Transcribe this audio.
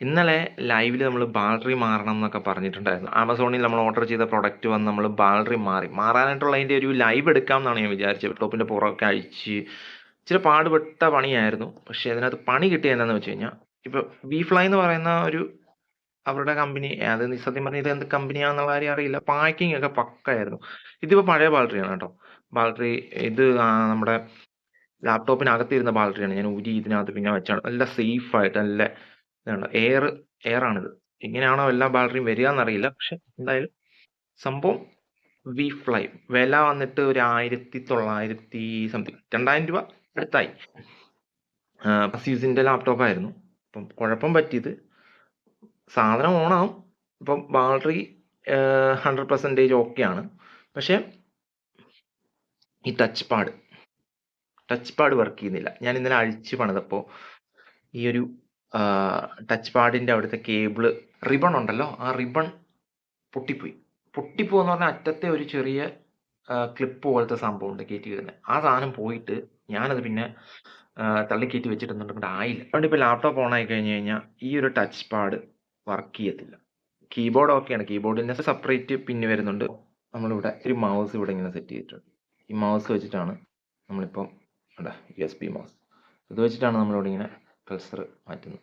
ഇന്നലെ ലൈവിൽ നമ്മൾ ബാറ്ററി മാറണം എന്നൊക്കെ പറഞ്ഞിട്ടുണ്ടായിരുന്നു. ആമസോണിൽ നമ്മൾ ഓർഡർ ചെയ്ത പ്രൊഡക്റ്റ് വന്ന് നമ്മൾ ബാറ്ററി മാറി. മാറാനായിട്ടുള്ള അതിന്റെ ഒരു ലൈവ് എടുക്കാം എന്നാണ് ഞാൻ വിചാരിച്ചത്. ടോപ്പിന്റെ പുറമൊക്കെ അഴിച്ച് ഇച്ചിരി പാടുപെട്ട പണിയായിരുന്നു. പക്ഷേ അതിനകത്ത് പണി കിട്ടിയ എന്താണെന്ന് വെച്ച് കഴിഞ്ഞാൽ ഇപ്പോൾ ബി ഫ്ലൈ എന്ന് പറയുന്ന ഒരു അവരുടെ കമ്പനി അത് സത്യം പറഞ്ഞാൽ ഇത് എന്ത് കമ്പനിയാണെന്നുള്ള കാര്യം അറിയില്ല. പാക്കിംഗ് ഒക്കെ പക്കായിരുന്നു. ഇതിപ്പോൾ പഴയ ബാറ്ററിയാണ് കേട്ടോ. ബാറ്ററി ഇത് നമ്മുടെ ലാപ്ടോപ്പിനകത്തിരുന്ന ബാറ്ററിയാണ് ഞാൻ ഊരി ഇതിനകത്ത് പിന്നെ വെച്ചാണ്. നല്ല സേഫ് ആയിട്ട് നല്ല ഇതാണ്. എയർ എയർ ആണിത്. എങ്ങനെയാണോ എല്ലാ ബാറ്ററിയും വരിക എന്നറിയില്ല. പക്ഷെ എന്തായാലും സംഭവം വി ഫ്ലൈ വില വന്നിട്ട് ഒരു ആയിരത്തി തൊള്ളായിരത്തി സംതിങ് രണ്ടായിരം രൂപ അടുത്തായി. സീസിന്റെ ലാപ്ടോപ്പ് ആയിരുന്നു. അപ്പം കുഴപ്പം പറ്റിയത്. സാധനം ഓണാവും ഇപ്പം ബാറ്ററി ഹൺഡ്രഡ് പെർസെന്റേജ് ഓക്കെയാണ് പക്ഷേ ഈ touch pad touch pad work ചെയ്യുന്നില്ല. ഞാൻ ഇന്നലെ അഴിച്ച് പണിതപ്പോൾ ഈ ഒരു ടച്ച് പാഡിന്റെ അവിടുത്തെ കേബിൾ റിബൺ ഉണ്ടല്ലോ ആ റിബൺ പൊട്ടിപ്പോയി. പൊട്ടിപ്പോയെന്ന് പറഞ്ഞാൽ അറ്റത്തെ ഒരു ചെറിയ ക്ലിപ്പ് പോലത്തെ സംഭവം ഉണ്ട് കയറ്റി വരുന്നത് ആ സാധനം പോയിട്ട് ഞാനത് പിന്നെ തള്ളിക്കയറ്റി വെച്ചിട്ടൊന്നും ആയില്ല. അതുകൊണ്ട് ഇപ്പോൾ ലാപ്ടോപ്പ് ഓൺ ആയി കഴിഞ്ഞ് കഴിഞ്ഞാൽ ഈ ഒരു ടച്ച് പാഡ് വർക്ക് ചെയ്യത്തില്ല. കീബോർഡ് ഓക്കെയാണ് കീബോർഡിന്റെ സെപ്പറേറ്റ് പിന്നെ വരുന്നുണ്ട്. നമ്മളിവിടെ ഒരു മൗസ് ഇവിടെ ഇങ്ങനെ സെറ്റ് ചെയ്തിട്ടുണ്ട്. ഈ മൗസ് വെച്ചിട്ടാണ് നമ്മളിപ്പം ഇവിടെ യു എസ് ബി മൗസ് ഇത് വെച്ചിട്ടാണ് നമ്മളിവിടെ ഇങ്ങനെ കൾസർ മാറ്റുന്നത്